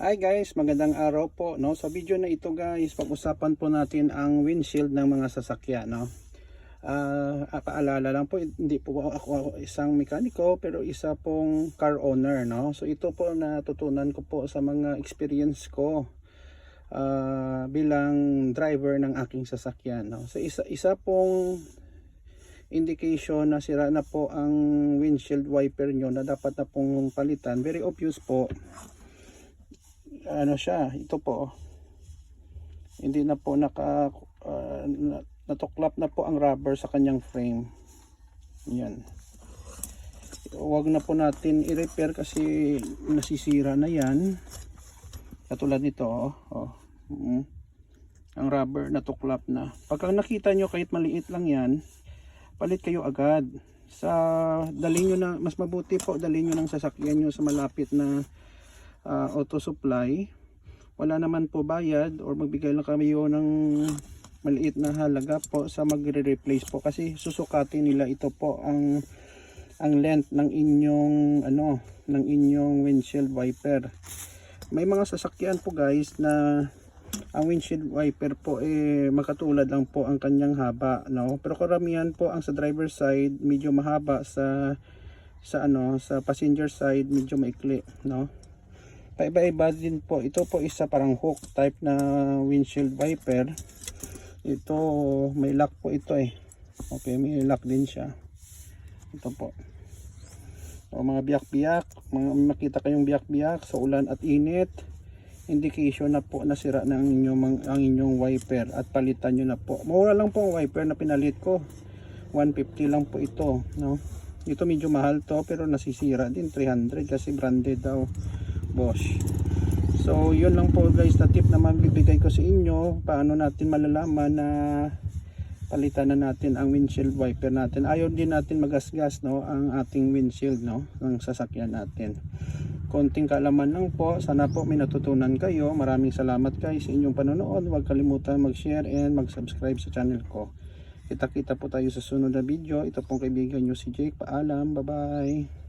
Hi guys, magandang araw po no. Sa video na ito guys, pag-usapan po natin ang windshield ng mga sasakyan no. Ah, paalala lang po, hindi po ako, ako isang mekaniko pero isa pong car owner no. So ito po natutunan ko po sa mga experience ko ah, bilang driver ng aking sasakyan no. So isa isa pong indication na sira na po ang windshield wiper nyo na dapat na pong palitan. Very obvious po ano siya, ito po. Hindi na po naka uh, na- natuklap na po ang rubber sa kanyang frame. Yan. Huwag na po natin i-repair kasi nasisira na yan. Katulad nito, oh. oh. Mm. Ang rubber natuklap na. Pagka nakita nyo kahit maliit lang yan, palit kayo agad. Sa dalhin nyo na, mas mabuti po dalhin nyo ng sasakyan nyo sa malapit na uh, auto supply wala naman po bayad or magbigay lang kami yun ng maliit na halaga po sa magre-replace po. Kasi susukatin nila ito po ang ang length ng inyong ano ng inyong windshield wiper. May mga sasakyan po guys na ang windshield wiper po eh makatulad lang po ang kanyang haba no? Pero karamihan po ang sa driver side medyo mahaba sa sa ano sa passenger side medyo maikli no paiba-iba din po. Ito po isa parang hook type na windshield wiper. Ito may lock po ito eh. Okay, may lock din siya. Ito po. O mga biyak-biyak, makita kayong biyak-biyak sa ulan at init. Indication na po nasira na ang inyong, ang inyong wiper at palitan nyo na po. Mura lang po ang wiper na pinalit ko. 150 lang po ito. No? Ito medyo mahal to pero nasisira din 300 kasi branded daw. Bosch. So, yun lang po guys na tip na mabibigay ko sa inyo. Paano natin malalaman na palitan na natin ang windshield wiper natin. Ayaw din natin magasgas no, ang ating windshield no, ng sasakyan natin. Konting kaalaman lang po. Sana po may natutunan kayo. Maraming salamat guys sa inyong panonood. Huwag kalimutan mag-share and mag-subscribe sa channel ko. Kita-kita po tayo sa sunod na video. Ito pong kaibigan nyo si Jake. Paalam. Bye-bye.